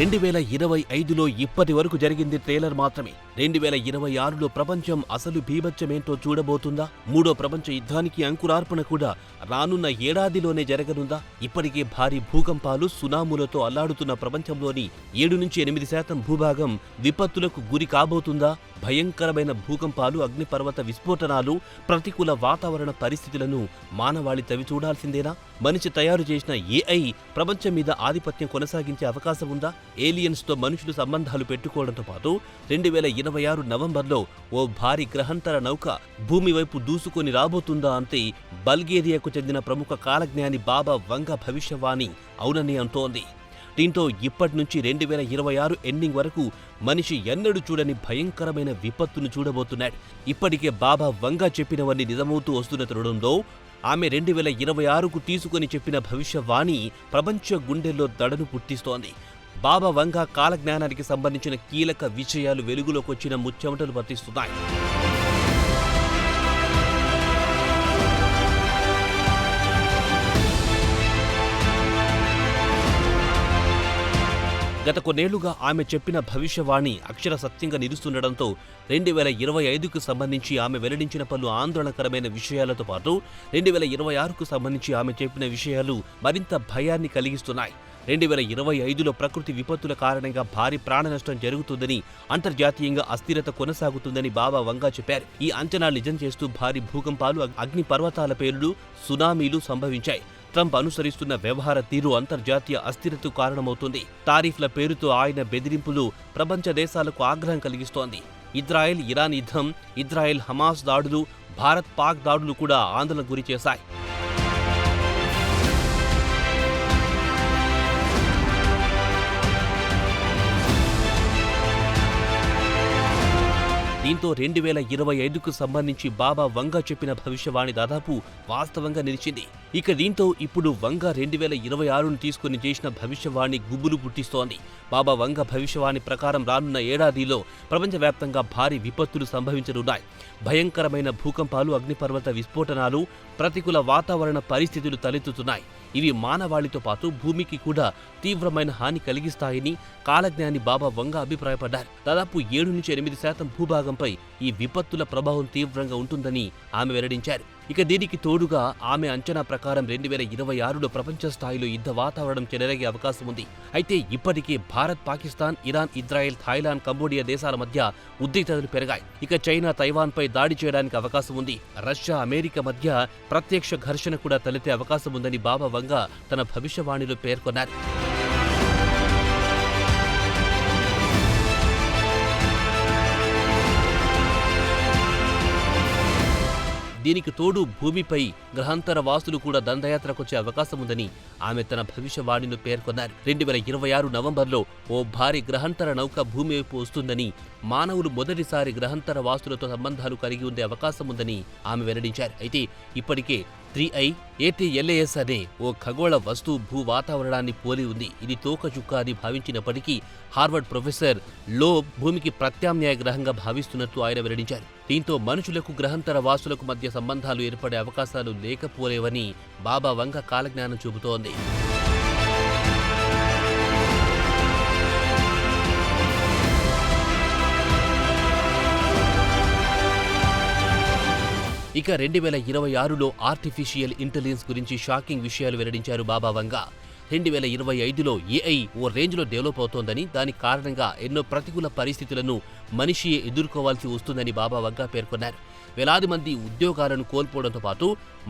రెండు వేల ఇరవై ఐదులో ఇప్పటి వరకు జరిగింది ట్రైలర్ మాత్రమే. రెండు వేల ఇరవై ఆరులో ప్రపంచం అసలు బీభత్సమేంటో చూడబోతుందా? మూడో ప్రపంచ యుద్ధానికి అంకురార్పణ కూడా రానున్న ఏడాదిలోనే జరగనుందా? ఇప్పటికే భారీ భూకంపాలు సునాములతో అల్లాడుతున్న ప్రపంచంలోని ఏడు నుంచి ఎనిమిది శాతం భూభాగం విపత్తులకు గురి కాబోతుందా? భయంకరమైన భూకంపాలు అగ్నిపర్వత విస్ఫోటనాలు ప్రతికూల వాతావరణ పరిస్థితులను మానవాళి తవి చూడాల్సిందేనా? మనిషి తయారు చేసిన ఏఐ ప్రపంచం మీద ఆధిపత్యం కొనసాగించే అవకాశం ఉందా? ఏలియన్స్తో మనుషులు సంబంధాలు పెట్టుకోవడంతో పాటు రెండు వేల ఇరవై ఆరు నవంబర్లో ఓ భారీ గ్రహాంతర నౌక భూమి వైపు దూసుకొని రాబోతుందా అంతే బల్గేరియాకు చెందిన ప్రముఖ కాలజ్ఞాని బాబా వంగ భవిష్యవాణి అవునని అంటోంది. దీంతో ఇప్పటి నుంచి రెండు వేల ఇరవై ఆరు ఎండింగ్ వరకు మనిషి ఎన్నడూ చూడని భయంకరమైన విపత్తును చూడబోతున్నాడు. ఇప్పటికే బాబా వంగా చెప్పినవన్నీ నిజమవుతూ వస్తున్న తరుణంలో ఆమె రెండు వేల ఇరవై ఆరుకు తీసుకొని చెప్పిన భవిష్యవాణి ప్రపంచ గుండెల్లో దడను పుట్టిస్తోంది. బాబా వంగా కాలజ్ఞానానికి సంబంధించిన కీలక విషయాలు వెలుగులోకి వచ్చిన ముచ్చెమటలు వర్తిస్తున్నాయి. గత కొన్నేళ్ళుగా ఆమె చెప్పిన భవిష్యవాణి అక్షర సత్యంగా నిలుస్తుండటంతో రెండు వేల ఇరవై ఐదుకు సంబంధించి ఆమె వెల్లడించిన పలు ఆందోళనకరమైన విషయాలతో పాటు రెండు వేల ఇరవై ఆరుకు సంబంధించి ఆమె చెప్పిన విషయాలు మరింత భయాన్ని కలిగిస్తున్నాయి. రెండు వేల ఇరవై ఐదులో ప్రకృతి విపత్తుల కారణంగా భారీ ప్రాణ నష్టం జరుగుతుందని అంతర్జాతీయంగా అస్థిరత కొనసాగుతుందని బాబా వంగా చెప్పారు. ఈ అంచనా నిజం చేస్తూ భారీ భూకంపాలు అగ్ని పర్వతాల పేలుడు సునామీలు సంభవించాయి. ట్రంప్ అనుసరిస్తున్న వ్యవహార తీరు అంతర్జాతీయ అస్థిరతకు కారణమవుతుంది. తారీఫ్ల పేరుతో ఆయన బెదిరింపులు ప్రపంచ దేశాలకు ఆగ్రహం కలిగిస్తోంది. ఇజ్రాయెల్ ఇరాన్ యుద్ధం ఇజ్రాయెల్ హమాస్ దాడులు భారత్ పాక్ దాడులు కూడా ఆందోళన గురి చేశాయి. దీంతో రెండు వేల ఇరవై ఐదుకు సంబంధించి బాబా వంగ చెప్పిన భవిష్యవాణి దాదాపు వాస్తవంగా నిలిచింది. ఇక దీంతో ఇప్పుడు వంగ రెండు వేల ఇరవై ఆరును తీసుకుని చేసిన భవిష్యవాణి గుబులు పుట్టిస్తోంది బాబా వంగ భవిష్యవాణి ప్రకారం రానున్న ఏడాదిలో ప్రపంచవ్యాప్తంగా భారీ విపత్తులు సంభవించనున్నాయి. భయంకరమైన భూకంపాలు అగ్నిపర్వత విస్ఫోటనాలు ప్రతికూల వాతావరణ పరిస్థితులు తలెత్తుతున్నాయి. ఇవి మానవాళితో పాటు భూమికి కూడా తీవ్రమైన హాని కలిగిస్తాయని కాలజ్ఞాని బాబా వంగ అభిప్రాయపడ్డారు. దాదాపు ఏడు నుంచి ఎనిమిది శాతం భూభాగంపై ఈ విపత్తుల ప్రభావం తీవ్రంగా ఉంటుందని ఆమె వెల్లడించారు. ఇక దీనికి తోడుగా ఆమె అంచనా ప్రకారం రెండు వేల ఇరవై ఆరులో ప్రపంచ స్థాయిలో యుద్ధ వాతావరణం చెలరేగే అవకాశం ఉంది. అయితే ఇప్పటికే Bharat Pakistan Iran Israel Thailand Cambodia దేశాల మధ్య ఉద్రిక్తతలు పెరిగాయి. ఇక చైనా తైవాన్ పై దాడి చేయడానికి అవకాశం ఉంది. రష్యా అమెరికా మధ్య ప్రత్యక్ష ఘర్షణ కూడా తలెత్తే అవకాశం ఉందని బాబా వంగ తన భవిష్యవాణిలో పేర్కొన్నారు. దీనికి తోడు భూమిపై గ్రహాంతర వాసులు కూడా దండయాత్రకొచ్చే అవకాశం ఉందని ఆమె తన భవిష్యవాణిను పేర్కొన్నారు. రెండు వేల ఇరవై ఆరు నవంబర్లో ఓ భారీ గ్రహాంతర నౌక భూమి వైపు వస్తుందని మానవులు మొదటిసారి గ్రహాంతర వాసులతో సంబంధాలు కలిగి ఉండే అవకాశం ఉందని ఆమె వెల్లడించారు. అయితే ఇప్పటికే త్రీ ఐ ఏటీఎల్ఏఎస్ అనే ఓ ఖగోళ వస్తువు భూ వాతావరణాన్ని పోలి ఉంది. ఇది తోకచుక్క అని భావించినప్పటికీ హార్వర్డ్ ప్రొఫెసర్లో భూమికి ప్రత్యామ్నాయ గ్రహంగా భావిస్తున్నట్టు ఆయన వెల్లడించారు. దీంతో మనుషులకు గ్రహాంతర వాసులకు మధ్య సంబంధాలు ఏర్పడే అవకాశాలు లేకపోలేవని బాబా వంక కాలజ్ఞానం చూపుతోంది. ఇక రెండు వేల ఇరవై ఆరులో ఆర్టిఫిషియల్ ఇంటెలిజెన్స్ గురించి షాకింగ్ విషయాలు వెల్లడించారు బాబా వంగా. రెండు వేల ఇరవై ఐదులో ఏఐ ఓ రేంజ్లో డెవలప్ అవుతోందని దాని కారణంగా ఎన్నో ప్రతికూల పరిస్థితులను మనిషియే ఎదుర్కోవాల్సి వస్తుందని బాబా వగ్గా పేర్కొన్నారు. వేలాది మంది ఉద్యోగాలను కోల్పోవడంతో పాటు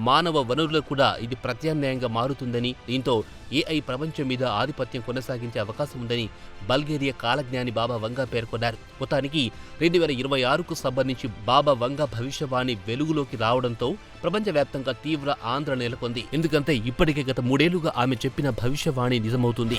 మానవ వనరులకు కూడా ఇది ప్రత్యామ్నాయంగా మారుతుందని దీంతో ఏఐ ప్రపంచం మీద ఆధిపత్యం కొనసాగించే అవకాశం ఉందని బల్గేరియా కాలజ్ఞాని బాబా వంగా పేర్కొన్నారు. మొత్తానికి రెండు వేల ఇరవై ఆరుకు సంబంధించి బాబా వంగా భవిష్యవాణి వెలుగులోకి రావడంతో ప్రపంచవ్యాప్తంగా తీవ్ర ఆందోళన నెలకొంది. ఎందుకంటే ఇప్పటికే గత మూడేళ్ళుగా ఆమె చెప్పిన భవిష్యవాణి నిజమవుతుంది.